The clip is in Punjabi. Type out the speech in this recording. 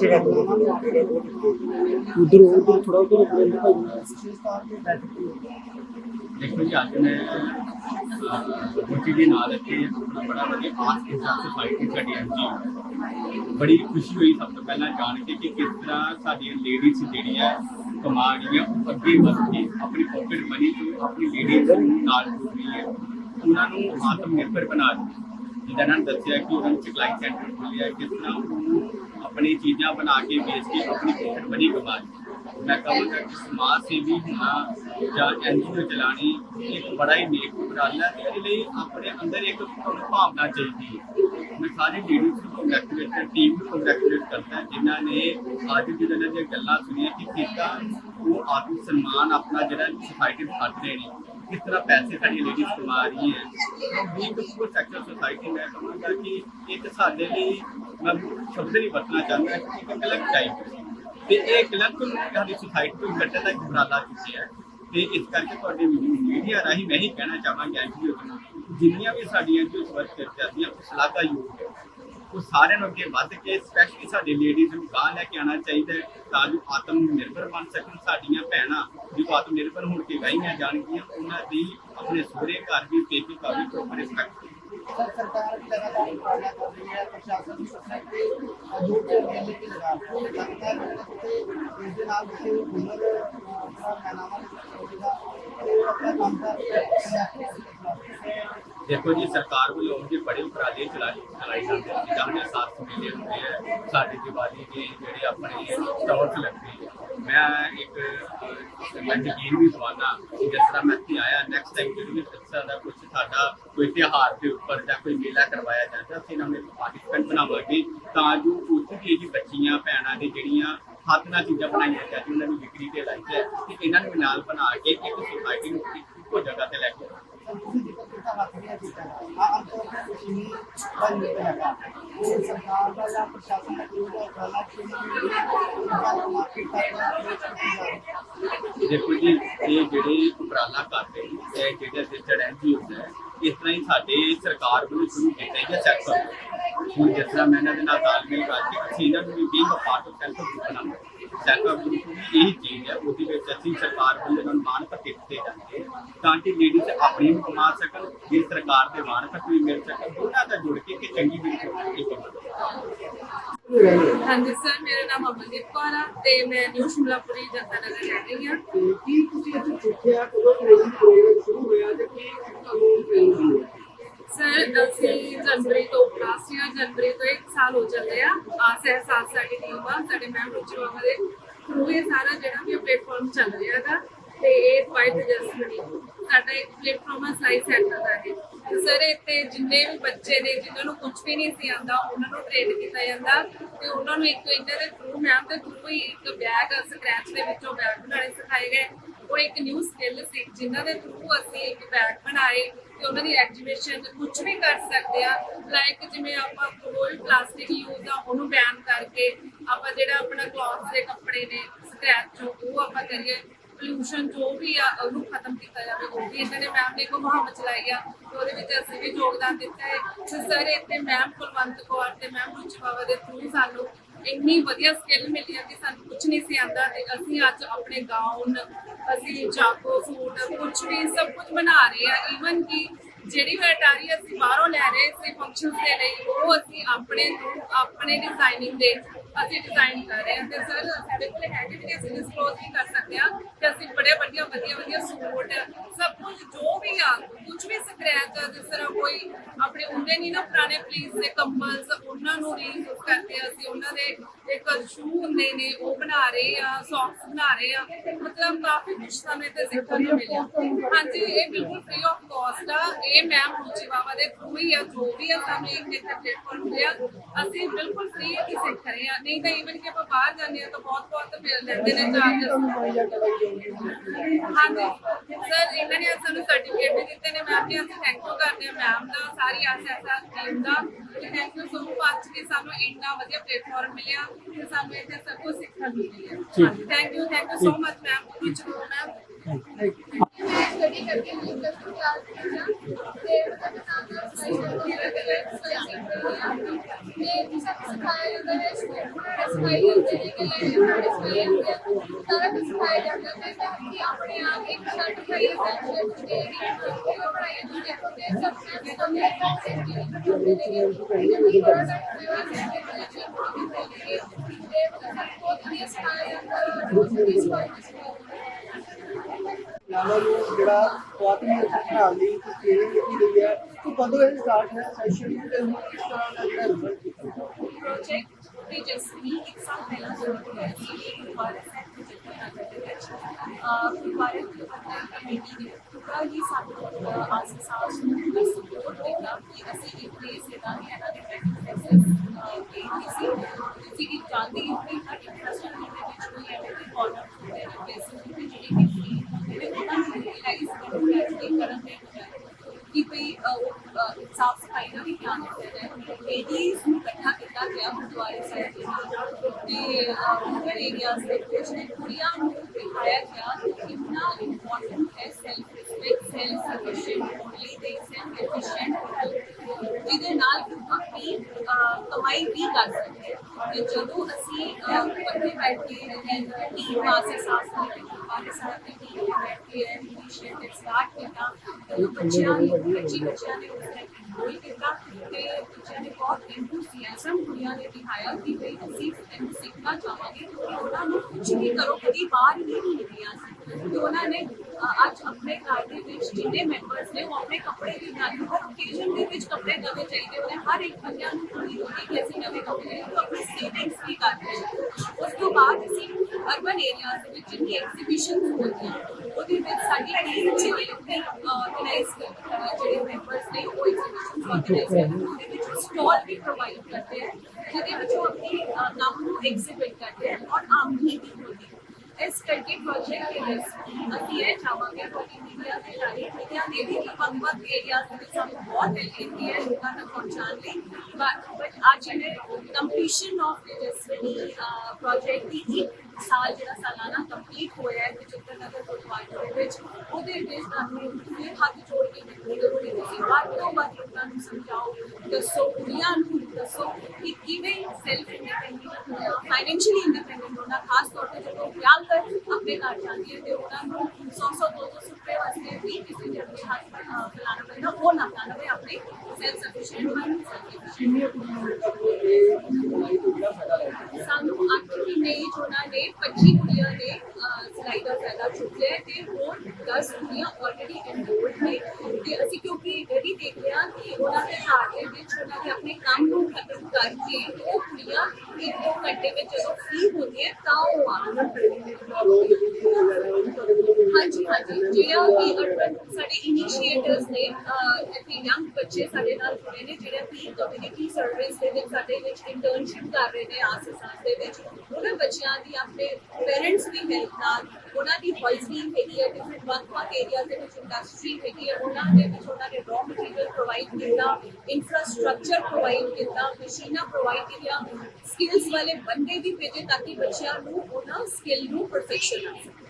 ਜਗ੍ਹਾ ਤੋਂ ਉਧਰ ਉਧਰ ਥੋੜਾ ਉਧਰ ਬ੍ਰੇਕ ਭਾਈ ਵਿਸ਼ੇਸ਼ ਤੌਰ ਤੇ ਬੈਠਕ ਹੋਈ ਦੇਖੋ ਜੀ ਅੱਜ ਮੈਂ ਮੁੱਠੀ ਦੇ ਨਾਲ ਇੱਥੇ ਆਪਣਾ ਬੜਾ ਵਧੀਆ ਆਰਟ ਇੰਸਟਾ ਸੁਸਾਇਟੀ ਸਾਡੀ ਐਨਜੀਓ ਬੜੀ ਖੁਸ਼ੀ ਹੋਈ ਸਭ ਤੋਂ ਪਹਿਲਾਂ ਜਾਣ ਕੇ ਕਿ ਕਿਸ ਤਰ੍ਹਾਂ ਸਾਡੀਆਂ ਲੇਡੀਜ਼ ਜਿਹੜੀਆਂ ਕਮਾ ਰਹੀਆਂ ਉਹ ਅੱਗੇ ਵਧ ਕੇ ਆਪਣੀ ਪਾਕਟ ਮਨੀ ਤੋਂ ਆਪਣੀ ਲੇਡੀਜ਼ ਨਾਲ ਜੁੜ ਰਹੀ ਹੈ ਉਹਨਾਂ ਨੂੰ ਆਤਮ ਨਿਰਭਰ ਬਣਾ ਰਹੀ ਹੈ ਜਿਹਦਾ ਨਾਲ ਦੱਸਿਆ ਕਿ ਉਹਨਾਂ ਨੂੰ ਸਿਖਲਾਈ ਸੈਂਟਰ ਖੋਲ੍ਹਿਆ ਹੈ, ਕਿਸ ਤਰ੍ਹਾਂ ਉਹ ਆਪਣੀ ਚੀਜ਼ਾਂ ਬਣਾ ਕੇ ਵੇਚ ਕੇ ਆਪਣੀ ਪਾਕਟ ਮਨੀ ਕਮਾ ਰਹੀ ਮੈਂ ਕਹਾਂਗਾ ਕਿ ਸਮਾਜ ਸੇਵੀ ਹੋਣਾ ਜਾਂ ਐਨਜੀਓ ਚਲਾਣੀ ਇੱਕ ਬੜਾ ਹੀ ਨੇਕ ਉਪਰਾਲਾ ਹੈ। ਤੇ ਇਹਦੇ ਲਈ ਆਪਣੇ ਅੰਦਰ ਇੱਕ ਭਾਵਨਾ ਚਾਹੀਦੀ ਹੈ। ਮੈਂ ਸਾਰੇ ਲੀਡਰਸ ਨੂੰ ਕੰਗ੍ਰੈਚੁਲੇਟ ਟੀਮ ਨੂੰ ਕੰਗ੍ਰੈਚੁਲੇਟ ਕਰਦਾ ਜਿਨ੍ਹਾਂ ਨੇ ਅੱਜ ਦੀ ਦਿਨਾਂ ਦੀਆਂ ਗੱਲਾਂ ਸੁਣੀਆਂ ਕਿ ਕੀਤਾ ਉਹ ਆਤਮ ਸਨਮਾਨ ਆਪਣਾ ਜਿਹੜਾ ਸੋਸਾਇਟੀ ਨੂੰ ਖੱਟ ਰਹੇ ਨੇ ਕਿਸ ਤਰ੍ਹਾਂ ਪੈਸੇ ਸਾਡੀ ਲੇਡੀਜ਼ ਕਮਾ ਰਹੀ ਹੈ ਵੀ ਇੱਕ ਸੈਕਟਰ ਸੋਸਾਇਟੀ ਮੈਂ ਕਹਾਂਗਾ ਇੱਕ ਸਾਡੇ ਲਈ ਮੈਂ ਸ਼ਬਦ ਨਹੀਂ ਵਰਤਣਾ ਚਾਹੁੰਦਾ ਕਿ ਇੱਕ ਕਲੈਕਟ ਟਾਈਪ ਤੇ ਇਹ ਕਲੰਕ ਨੂੰ ਸਾਡੀ ਸੁਸਾਇਟੀ ਤੋਂ ਕੱਢਣ ਦਾ ਇੱਕ ਉਪਰਾਲਾ ਚੁੱਕਿਆ ਹੈ ਤੇ ਇਸ ਕਰਕੇ ਤੁਹਾਡੇ ਮੀਡੀਆ ਰਾਹੀਂ ਮੈਂ ਹੀ ਕਹਿਣਾ ਚਾਹਾਂਗਾ ਐਨਜੀਓ ਜਿੰਨੀਆਂ ਵੀ ਸਾਡੀਆਂ ਜੋ ਵਰਕ ਕਰਦੀਆਂ ਉਹ ਸ਼ਲਾਘਾਯੋਗ ਹੈ ਉਹ ਸਾਰਿਆਂ ਨੂੰ ਅੱਗੇ ਵੱਧ ਕੇ ਸਪੈਸ਼ਲੀ ਸਾਡੀ ਲੇਡੀਜ਼ ਨੂੰ ਗਾਹ ਲੈ ਕੇ ਆਉਣਾ ਚਾਹੀਦਾ ਹੈ ਤਾਂ ਜੋ ਆਤਮ ਨਿਰਭਰ ਬਣ ਸਕਣ ਸਾਡੀਆਂ ਭੈਣਾਂ ਜੋ ਆਤਮ ਨਿਰਭਰ ਹੋਣ ਕੇ ਗਾਈਆਂ ਜਾਣਗੀਆਂ ਉਹਨਾਂ ਦੀ ਆਪਣੇ ਸਹੁਰੇ ਘਰ ਵੀ ਪੇਕੇ ਘਰ ਵੀ ਪ੍ਰੋਪਰ ਰਿਸਪੈਕਟ ਸਰਕਾਰ ਵੀ ਲਗਾਤਾਰ ਦੇਖੋ ਜੀ, ਸਰਕਾਰ ਵੱਲੋਂ ਜੀ ਬੜੇ ਉਪਰਾਲੇ ਚਲਾਏ ਚਲਾਏ ਜਾਂਦੇ ਨੇ ਜਿਹੜੇ ਸਾਥ ਮੇਲੇ ਹੁੰਦੇ ਆ ਸਾਡੀ ਦੀਵਾਲੀ ਦੇ ਜਿਹੜੇ ਆਪਣੇ ਸਟਾਲਸ ਲੱਗਦੇ ਮੈਂ ਇੱਕ ਮੈਂ ਯਕੀਨ ਵੀ ਦਵਾਨਾ ਜਿਸ ਤਰ੍ਹਾਂ ਮੈਂ ਆਇਆ ਨੈਕਸਟ ਟਾਈਮ ਜਿਹੜੀ ਸਿੱਖਿਆ ਦਾ ਕੁਝ ਸਾਡਾ ਕੋਈ ਤਿਹਾਰ ਦੇ ਉੱਪਰ ਜਾਂ ਕੋਈ ਮੇਲਾ ਕਰਵਾਇਆ ਜਾਂਦਾ ਅਸੀਂ ਇਹਨਾਂ ਨੂੰ ਪਾਰਟਿਸਪੈਂਟ ਬਣਾਵਾਂਗੇ ਤਾਂ ਜੋ ਉੱਥੇ ਦੀ ਜਿਹੜੀ ਬੱਚੀਆਂ, ਭੈਣਾਂ ਨੇ ਜਿਹੜੀਆਂ ਹੱਥ ਨਾਲ ਚੀਜ਼ਾਂ ਬਣਾਈਆਂ ਜਾਂਦੀਆਂ, ਉਹਨਾਂ ਨੂੰ ਵਿਕਰੀ ਤੇ ਲਾਈ ਹੈ ਤੇ ਇਹਨਾਂ ਨੂੰ ਨਾਲ ਬਣਾ ਕੇ ਇੱਕ ਸੁਸਾਇਟੀ ਨੂੰ ਇੱਕੋ ਜਗ੍ਹਾ ਤੇ ਲੈ ਕੇ ਸਰਕਾਰ ਦਾ ਜਾਂ ਪ੍ਰਸ਼ਾਸਨ ਦਾ ਕੋਈ ਦਾ ਨਹੀਂ ਦੇਖੋ ਜੀ, ਇਹ ਜਿਹੜੇ ਉਪਰਾਲਾ ਕਰਦੇ ਇਹ ਜਿਹੜੇ ਰਜਿਸਟਰਡ ਐਨਜੀਓ ਹੈ ਤਰ੍ਹਾਂ ਹੀ ਸਾਡੇ ਸਰਕਾਰ ਵੱਲੋਂ ਸ਼ੁਰੂ ਕੀਤਾ ਗਿਆ ਸੈਕਟਰ ਹੁਣ ਜਿਸ ਤਰ੍ਹਾਂ ਮੈਂ ਇਹਨਾਂ ਦੇ ਨਾਲ ਤਾਲਮੇਲ ਕਰਕੇ ਅਸੀਂ ਇਹਨਾਂ ਨੂੰ ਵੀ being part of sector group ਬਣਾਉਂਦੇ ਸੈਕਟਰ ਗਰੁੱਪ ਵੀ ਇਹੀ ਚੀਜ਼ ਹੈ ਉਹਦੇ ਵਿੱਚ ਅਸੀਂ ਸਰਕਾਰ ਵੱਲੋਂ ਇਹਨਾਂ ਨੂੰ ਮਾਨ ਭੱਤੇ ਦਿੱਤੇ ਜਾਂਦੇ ਤਾਂ ਕਿ ਲੇਡੀਜ਼ ਆਪਣੀ ਵੀ ਕਮਾ ਸਕਣ ਜੇ ਸਰਕਾਰ ਦੇ ਮਾਨ ਭੱਤੇ ਵੀ ਮਿਲ ਸਕਣ ਦੋਨਾਂ ਦਾ ਜੁੜ ਕੇ ਇੱਕ ਚੰਗੀ ਵੀ ਹਾਂਜੀ ਸਰ ਮੇਰਾ ਨਾਮ ਅਮਨਦੀਪ ਕੌਰ ਆ ਤੇ ਮੈਂ ਨਿਊ ਸ਼ਿਮਲਾਪੁਰੀ ਜਨਤਾ ਨਗਰ ਰਹਿ ਰਹੀ ਹਾਂ ਕੀ ਤੁਸੀਂ ਇੱਥੇ ਸਿੱਖਿਆ ਕਦੋਂ ਟ੍ਰੇਨਿੰਗ ਪ੍ਰੋਗਰਾਮ ਸ਼ੁਰੂ ਹੋਇਆ ਤੇ ਅਸੀਂ ਜਨਵਰੀ ਤੋਂ ਕਲਾਸ ਜਾਂ ਜਨਵਰੀ ਤੋਂ ਇੱਕ ਸਾਲ ਹੋ ਚੱਲੇ ਆ। ਆਸ ਹੈ ਸਾਥ ਸਾਡੀ ਟੀਮ ਆ ਸਾਡੇ ਮੈਮ ਰੁਚਿਵਾ ਦੇ ਥਰੂ ਇਹ ਸਾਰਾ ਜਿਹੜਾ ਵੀ ਪਲੇਟਫਾਰਮ ਚੱਲ ਰਿਹਾ ਹੈਗਾ, ਤੇ ਇਹ ਕੁਆਇਟ ਜਸਮਨੀ ਸਾਡਾ ਇੱਕ ਪਲੇਟਫਾਰਮ ਹੈ ਸਲਾਈ ਸੈਂਟਰ ਦਾ ਹੈ ਸਰ ਇੱਥੇ ਜਿੰਨੇ ਵੀ ਬੱਚੇ ਨੇ, ਜਿਨ੍ਹਾਂ ਨੂੰ ਕੁਝ ਵੀ ਨਹੀਂ ਸੀ ਆਉਂਦਾ, ਉਹਨਾਂ ਨੂੰ ਟ੍ਰੇਨ ਕੀਤਾ ਜਾਂਦਾ। ਤੇ ਉਹਨਾਂ ਨੂੰ ਇੱਕ ਇਹਨਾਂ ਦੇ ਥਰੂ ਮੈਮ ਦੇ ਥਰੂ ਹੀ ਇੱਕ ਬੈਗ ਸਕ੍ਰੈਚ ਦੇ ਵਿੱਚੋਂ ਬੈਗ ਬਣਾਉਣੇ ਸਿਖਾਏ ਗਏ। ਉਹ ਇੱਕ ਨਿਊ ਸਕਿੱਲ ਸੀ, ਜਿਨ੍ਹਾਂ ਦੇ ਥਰੂ ਅਸੀਂ ਇੱਕ ਬੈਗ ਬਣਾਏ। ਤੇ ਉਹਨਾਂ ਦੀ ਐਗਜੀਬਿਸ਼ਨ ਕੁਝ ਵੀ ਕਰ ਸਕਦੇ ਆ। ਲਾਈਕ ਜਿਵੇਂ ਆਪਾਂ ਕੋਈ ਪਲਾਸਟਿਕ ਯੂਜ਼ ਆ, ਉਹਨੂੰ ਬੈਨ ਕਰਕੇ ਆਪਾਂ ਜਿਹੜਾ ਆਪਣਾ ਕਲੌਥ ਦੇ ਕੱਪੜੇ ਨੇ ਸਕ੍ਰੈਚ ਉਹ ਆਪਾਂ ਕਰੀਏ ਪੋਲੂਸ਼ਨ ਜੋ ਵੀ ਆ, ਉਹਨੂੰ ਖਤਮ ਕੀਤਾ ਜਾਵੇ। ਉਹ ਵੀ ਇਹਨਾਂ ਨੇ ਮੈਮ ਨੇ ਇੱਕ ਮੁਹਿੰਮ ਚਲਾਈ ਆ। ਉਹਦੇ ਵਿੱਚ ਅਸੀਂ ਵੀ ਯੋਗਦਾਨ ਦਿੱਤਾ ਹੈ। ਸਰ, ਇੱਥੇ ਮੈਮ ਕੁਲਵੰਤ ਕੌਰ ਤੇ ਮੈਮ ਰੁਚੀ ਬਾਬਾ ਦੇ ਥਰੂ ਸਾਨੂੰ ਇੰਨੀ ਵਧੀਆ ਸਕਿੱਲ ਮਿਲੀ ਆ ਕਿ ਸਾਨੂੰ ਕੁਝ ਨਹੀਂ ਸੀ ਆਂਦਾ ਤੇ ਅਸੀਂ ਅੱਜ ਆਪਣੇ ਗਾਉਨ ਅਸੀਂ ਜਾਕੋ ਸੂਟ ਕੁਝ ਵੀ ਸਭ ਕੁਝ ਬਣਾ ਰਹੇ ਆ। ਈਵਨ ਕਿ ਜਿਹੜੀ ਵੈਟਾਰੀ ਅਸੀਂ ਬਾਹਰੋਂ ਲੈ ਰਹੇ ਸੀ ਫੰਕਸ਼ਨਸ ਦੇ ਲਈ, ਉਹ ਅਸੀਂ ਆਪਣੇ ਤੋਂ, ਆਪਣੇ ਡਿਜ਼ਾਈਨਿੰਗ ਦੇ ਅਸੀਂ ਡਿਜ਼ਾਈਨ ਕਰ ਰਹੇ ਹਾਂ। ਤੇ ਸਰ ਸਾਡੇ ਕੋਲ ਹੈਗੇ ਵੀ ਅਸੀਂ ਡਿਸਕਲੋਜ਼ ਵੀ ਕਰ ਸਕਦੇ ਹਾਂ ਕਿ ਅਸੀਂ ਬੜੇ ਵਧੀਆ ਵਧੀਆ ਵਧੀਆ ਸੂਟ ਸਭ ਕੁਝ ਜੋ ਵੀ ਆ ਕੁਝ ਵੀ ਸਕ੍ਰੈਚ ਜਿਸ ਤਰ੍ਹਾਂ ਕੋਈ ਆਪਣੇ ਹੁੰਦੇ ਨਹੀਂ ਨਾ ਪੁਰਾਣੇ ਪਲੀਸ ਦੇ ਕੰਬਲਸ, ਉਹਨਾਂ ਨੂੰ ਰੀਯੂਜ਼ ਕਰਦੇ ਅਸੀਂ। ਉਹਨਾਂ ਦੇ ਇੱਕ ਸ਼ੂ ਹੁੰਦੇ ਨੇ, ਉਹ ਬਣਾ ਰਹੇ ਆ ਸੌਕਸ ਬਣਾ ਰਹੇ ਆ। ਮਤਲਬ ਕਾਫੀ ਕੁਝ ਸਾਨੂੰ ਤੇ ਸਿੱਖਣ ਨੂੰ ਮਿਲਿਆ। ਹਾਂਜੀ, ਇਹ ਬਿਲਕੁਲ ਫ੍ਰੀ ਆਫ ਕਾਸਟ ਆ। ਇਹ ਮੈਮ ਰੁਚੀ ਦੇ ਥਰੂ ਹੀ ਆ ਜੋ ਵੀ ਆ ਸਾਨੂੰ ਇੱਕ ਇੱਥੇ ਪਲੇਟਫਾਰਮ ਮਿਲਿਆ। ਅਸੀਂ ਬਿਲਕੁਲ ਫ੍ਰੀ ਹੀ ਸਿੱਖ ਰਹੇ ਆ। ਨਹੀਂ ਤਾਂ ਈਵਨ ਕਿ ਆਪਾਂ ਬਾਹਰ ਜਾਂਦੇ ਆ ਤਾਂ ਬਹੁਤ ਬਹੁਤ ਮਿਲ ਲੈਂਦੇ ਨੇ ਚਾਰਜਸ ਹਾਂਜੀ। ਸਰ ਇਹਨਾਂ ਨੇ ਸਾਨੂੰ ਸਰਟੀਫਿਕੇਟ ਵੀ ਦਿੱਤੇ ਨੇ ਮੈਮ ਨੇ ਅਸੀਂ ਥੈਂਕ ਯੂ ਕਰਦੇ ਹਾਂ ਮੈਮ ਦਾ ਸਾਰੀ ਐਸਐਸਆ ਟੀਮ ਦਾ। ਥੈਂਕ ਯੂ ਸੋ ਮਚ ਕਿ ਸਾਨੂੰ ਇੰਨਾ ਵਧੀਆ ਪਲੇਟਫਾਰਮ ਮਿਲਿਆ ਤੇ ਸਾਨੂੰ ਇੱਥੇ ਸਭ ਕੁਝ ਸਿੱਖਣ ਨੂੰ ਮਿਲਿਆ। Thank you thank you so much ma'am ਕੁਝ ਮੈਮ ਸਟੱਡੀ ਕਰਕੇ ਮੈਂ ਪਲੱਸ ਟੂ ਕਲਾਸ ਵਿੱਚ ਹਾਂ ਤੇ ਮਤਲਬ ਨਾਮ ਨਾਲ ਸਟੱਡੀ ਕਰਦੀ ਹਾਂ ਤੇ ਸਟੱਡੀ ਸਿੱਖ ਰਹੀ ਹਾਂ ਤੇ ਸਭ ਸਿਖਾਇਆ ਜਾਂਦਾ ਹੈ ਸਟੂਡੈਂਟ ਨੂੰ ਸਿਖਾਈ ਜਾਂਦੇ ਨੇ ਕਿ ਲੈ ਜਿਹੜੇ ਸਿਖਾਈ ਜਾਂਦੇ ਆ ਸਾਰਾ ਕੁਝ ਸਿਖਾਇਆ ਜਾਂਦਾ ਹੈ ਤਾਂ ਕਿ ਆਪਣੇ ਆਪ ਇੱਕ ਸਰਟੀਫਾਈ ਸੈਂਟਰ ਦੇ ਵੀ ਉਹ ਪੜਾਈ ਜਾਂਦੀ ਹੈ ਤੇ ਸਭ ਨੇ ਸਮਝਿਆ ਕਿ ਇਹ ਵੀ ਬੜਾ ਬਹੁਤ ਵਧੀਆ ਸਿਖਾਇਆ ਜਾਂਦਾ ਹੈ ਇਸ ਬਾਰੇ ਨਾਲੋਂ ਨੂੰ ਜਿਹੜਾ ਕੁਆਟਰੀ ਸਿਖਾਉਣ ਲਈ ਟ੍ਰੇਨਿੰਗ ਦਿੱਤੀ ਗਈ ਹੈ। ਕਿ ਕਦੋਂ ਇਹ ਸਟਾਰਟ ਹੈ ਸੈਸ਼ਨ ਤੇ ਹੁਣ ਕਿਸ ਤਰ੍ਹਾਂ ਦਾ ਜਿਹੜਾ ਰਿਜ਼ਲਟ ਕੀਤਾ? ਪ੍ਰੋਜੈਕਟ ਤੇਜਸਵੀ ਇੱਕ ਸਾਲ ਪਹਿਲਾਂ ਸ਼ੁਰੂ ਹੋਇਆ ਸੀ। ਇਹ ਦੁਬਾਰਾ ਸੈਟ ਪ੍ਰੋਜੈਕਟ ਨਗਰ ਦੇ ਵਿੱਚ ਅਹ ਦੁਬਾਰਾ ਕਮੇਟੀ ਨੇ ਪੂਰਾ ਹੀ ਸਾਨੂੰ ਆਸ ਸਾਸ ਨੂੰ ਸਪੋਰਟ ਦਿੱਤਾ ਕਿ ਅਸੀਂ ਇੱਕ ਪਲੇਸ ਇਹਦਾ ਹੈ ਇਹਨਾਂ ਦੇ ਪ੍ਰੈਕਟਿਸ ਦੇ ਸੀ। ਤੁਸੀਂ ਕਿ ਜਾਣਦੇ ਹੋ ਕਿ ਹਰ ਇਨਫਰਾਸਟ੍ਰਕਚਰ ਦੇ ਵਿੱਚ ਕੋਈ ਐਵੇਂ ਦੇ ਕਾਰਨਰ ਹੁੰਦੇ ਨੇ ਪਲੇਸਿਸ ਹੁੰਦੇ ਜਿਹੜੇ ਕਿ ਫ੍ਰੀ ਹੁੰਦੇ ਨੇ ਉਹਨਾਂ ਨੂੰ ਯੂਟਿਲਾਈਜ਼ ਕਰਨ ਦੇ ਕਰਨ ਦੇ ਬਜਾਏ ਕਿ ਭਈ ਸਾਫ਼ ਸਫ਼ਾਈ ਦਾ ਵੀ ਧਿਆਨ ਰੱਖਿਆ ਜਾਏ ਲੇਡੀਜ਼ ਨੂੰ ਇਕੱਠਾ ਕੀਤਾ ਗਿਆ ਗੁਰਦੁਆਰੇ ਸਾਹਿਬ ਦੇ ਵਿੱਚ ਤੇ ਰੂਰਲ ਏਰੀਆਜ਼ ਦੇ ਵਿੱਚ ਨੇ ਕੁੜੀਆਂ ਨੂੰ ਦਿਖਾਇਆ ਗਿਆ ਕਿ ਕਿੰਨਾ ਇੰਪੋਰਟੈਂਟ ਹੈ self respect self sufficient only ਦੇ ਸੈਲਫ ਐਫੀਸ਼ੀਐਂਟ ਜਿਹਦੇ ਨਾਲ ਉਹ ਆਪਣੀ ਅਹ, ਕਮਾਈ ਵੀ ਕਰ ਸਕਦੇ ਆ। ਤੇ ਜਦੋਂ ਅਸੀਂ ਅਹ, ਇਕੱਠੇ ਬੈਠ ਕੇ ਟੀਮ ਵਾਸਤੇ ਸਾਥ ਦੇ ਗੁਰਦੁਆਰੇ ਸਾਹਿਬ ਦੀ ਟੀਮ ਬੈਠ ਕੇ ਇਨੀਸ਼ੀਏਟਿਵ ਸਟਾਰਟ ਕੀਤਾ ਬੱਚਿਆਂ ਨੇ ਬੱਚੀ ਬੱਚਿਆਂ ਨੇ ਉਸ ਨੇ ਕੋਈ ਕੀਤਾ ਤੇ ਬੱਚਿਆਂ ਨੇ ਬਹੁਤ ਇੰਥੂਸੀਆਜ਼ਮ ਕੁੜੀਆਂ ਨੇ ਦਿਖਾਇਆ ਕਿ ਭਈ ਅਸੀਂ ਇਹਨੂੰ ਸਿੱਖਣਾ ਚਾਹਾਂਗੇ ਕਿ ਉਹਨਾਂ ਨੂੰ ਕੁਝ ਵੀ ਕਰੋ ਕਦੀ ਬਾਹਰ ਹੀ ਨਹੀਂ ਨਿਕਲਿਆ ਸੀ ਤੇ ਉਹਨਾਂ ਨੇ ਅੱਜ ਆਪਣੇ ਘਰ ਦੇ ਵਿੱਚ ਜਿੰਨੇ ਮੈਂਬਰਸ ਨੇ ਉਹ ਆਪਣੇ ਕੱਪੜੇ ਵੀ ਨਾਲ ਹਰ ਓਕੇਜ਼ਨ ਦੇ ਵਿੱਚ ਕੱਪੜੇ ਨਵੇਂ ਚਾਹੀਦੇ ਉਹਨੇ ਹਰ ਇੱਕ ਬੰਦਿਆਂ ਨੂੰ ਕੁੜੀ ਹੋਣੀ ਕਿ ਨਵੇਂ ਕੱਪੜੇ ਲੈਣੇ। ਤਾਂ ਸੇਵਿੰਗਸ ਵੀ ਕਰਦੇ ਉਸ ਤੋਂ ਬਾਅਦ ਅਸੀਂ ਅਰਬਨ ਏਰੀਆਜ਼ ਦੇ ਵਿੱਚ ਜਿੰਨੀ ਐਗਜ਼ੀਬਿਸ਼ਨਸ ਹੁੰਦੀਆਂ ਉਹਦੇ ਵਿੱਚ ਸਾਡੀ ਟੀਮ ਜਿਹੜੇ ਆਰਗੇਨਾਈਜ਼ ਜਿਹੜੇ ਮੈਂਬਰਸ ਨੇ ਉਹ ਐਗਜ਼ੀਬਿਸ਼ਨਸ ਆਰਗੇਨਾਈਜ਼ ਕਰਦੇ ਉਹਦੇ ਵਿੱਚ ਸਟਾਲ ਵੀ ਪ੍ਰੋਵਾਈਡ ਕਰਦੇ ਹੈ ਜਿਹਦੇ ਵਿੱਚ ਉਹ ਆਪਣੀ ਅ, ਕੰਮ ਨੂੰ ਐਗਜ਼ੀਬਿਟ ਕਰਦੇ ਹੈ ਔਰ ਆਮਦਨੀ ਵੀ ਹੁੰਦੀ ਇਸ ਕਰਕੇ ਪ੍ਰੋਜੈਕਟ ਦੇ ਵਿੱਚ ਅਸੀਂ ਇਹ ਚਾਹਾਂਗੇ ਕਿ ਮੀਡੀਆ ਦੇ ਰਾਹੀਂ ਮੀਡੀਆ ਨੇ ਵੀ ਵੱਖ-ਵੱਖ ਏਰੀਆਜ਼ ਦੇ ਵਿੱਚ ਸਾਨੂੰ ਬਹੁਤ ਹੈਲਪ ਕੀਤੀ ਹੈ ਲੋਕਾਂ ਤੱਕ ਪਹੁੰਚਾਉਣ ਲਈ। ਬਟ ਅੱਜ ਜਿਹੜੇ ਕੰਪਲੀਸ਼ਨ ਆਫ ਤੇਜਸਵਨੀ ਪ੍ਰੋਜੈਕਟ ਦੀ ਇੱਕ ਸਾਲ ਜਿਹੜਾ ਸਾਲਾਨਾ ਕੰਪਲੀਟ ਹੋਇਆ ਹੈ ਵਿਚਿਤਰ ਨਗਰ ਗੁਰਦੁਆਰੇ ਦੇ ਵਿੱਚ, ਉਹਦੇ ਵਿੱਚ ਤੁਹਾਨੂੰ ਫਿਰ ਹੱਥ ਜੋੜ ਕੇ ਬੇਨਤੀ ਕਰੂੰਗੀ ਤੁਸੀਂ ਵੱਧ ਤੋਂ ਵੱਧ ਲੋਕਾਂ ਨੂੰ ਸਮਝਾਓ, ਦੱਸੋ, ਕੁੜੀਆਂ ਨੂੰ ਦੱਸੋ ਕਿ ਕਿਵੇਂ ਸੈਲਫ ਇੰਡੀਪੈਂਡੈਂਟ ਹੋਣਾ ਫਾਈਨੈਂਸ਼ੀਅਲੀ ਇੰਡੀਪੈਂਡੈਂਟ ਹੋਣਾ, ਖਾਸ ਤੌਰ ਤੇ ਜਦੋਂ ਵਿਆਹ ਕਰ ਆਪਣੇ ਘਰ ਜਾਂਦੀ ਹੈ ਤੇ ਉਹਨਾਂ ਨੂੰ 100 100 200 ਰੁਪਏ ਵਾਸਤੇ ਵੀ ਕਿਸੇ ਦੇ ਅੱਗੇ ਹੱਥ ਅਹ, ਫੈਲਾਉਣਾ ਪੈਂਦਾ ਉਹ ਨਾ ਫੈਲਾਉਣਾ ਪਏ ਆਪਣੇ ਸੈਲਫ ਸਫੀਸ਼ੀਐਂਟ ਬਣ ਸਕੇ ਕਿੰਨੀਆਂ ਕੁੜੀਆਂ ਨੇ ਤੱਕ ਇਹ ਸਿਖਲਾਈ ਤੋਂ ਜਿਹੜਾ ਫਾਇਦਾ ਲੈ ਸਕਦੀਆਂ ਸਾਨੂੰ 8 ਮਹੀਨੇ ਹੀ ਉਹਨਾਂ ਨੇ 25 ਕੁੜੀਆਂ ਨੇ ਅਹ, ਸਿਲਾਈ ਦਾ ਫਾਇਦਾ ਚੁੱਕਿਆ ਹੈ ਤੇ ਹੋਰ 10 ਕੁੜੀਆਂ ਆਲਰੇਡੀ ਐਨਰੋਲਡ ਨੇ ਤੇ ਅਸੀਂ ਕਿਉਂਕਿ ਇਹ ਵੀ ਦੇਖ ਲਿਆ ਕਿ ਉਹਨਾਂ ਦੇ ਘਰ ਦੇ ਵਿੱਚ ਉਹਨਾਂ ਹਾਂਜੀ ਹਾਂਜੀ। ਜਿਹੜਾ ਕਿ ਅਰਬਨ ਸਾਡੇ ਇਨੀਸ਼ੀਏਟਰਸ ਨੇ ਇੱਥੇ ਯੰਗ ਬੱਚੇ ਸਾਡੇ ਨਾਲ ਜੁੜੇ ਨੇ, ਜਿਹੜੇ ਆਪਣੀ ਕਮਿਊਨਿਟੀ ਸਰਵਿਸ ਦੇ ਵਿੱਚ, ਸਾਡੇ ਵਿੱਚ ਇੰਟਰਨਸ਼ਿਪ ਕਰ ਰਹੇ ਨੇ ਆਸ-ਪਾਸ ਦੇ ਵਿੱਚ। ਉਹਨਾਂ ਬੱਚਿਆਂ ਦੀ ਆਪਣੇ ਪੇਰੈਂਟਸ ਦੀ ਹੈਲਪ ਨਾਲ, ਉਹਨਾਂ ਦੀ ਹਾਊਸਿੰਗ ਹੈਗੀ ਹੈ ਡਿਫਰੈਂਟ ਵੱਖ-ਵੱਖ ਏਰੀਆ ਦੇ ਵਿੱਚ ਇੰਡਸਟਰੀ ਹੈਗੀ ਹੈ ਉਹਨਾਂ ਦੇ ਵਿੱਚ ਉਹਨਾਂ ਨੇ ਰॉ ਮਟੀਰੀਅਲ ਪ੍ਰੋਵਾਈਡ ਕੀਤਾ ਇਨਫਰਾਸਟ੍ਰਕਚਰ ਪ੍ਰੋਵਾਈਡ ਕੀਤਾ, ਮਸ਼ੀਨਾਂ ਪ੍ਰੋਵਾਈਡ ਕੀਤੀਆਂ ਸਕਿੱਲਸ ਵਾਲੇ ਬੰਦੇ ਵੀ ਭੇਜੇ ਤਾਂ ਕਿ ਬੱਚਿਆਂ ਨੂੰ ਉਹਨਾਂ ਸਕਿੱਲ ਨੂੰ ਪਰਫੈਕਸ਼ਨ ਆ ਸਕੇ।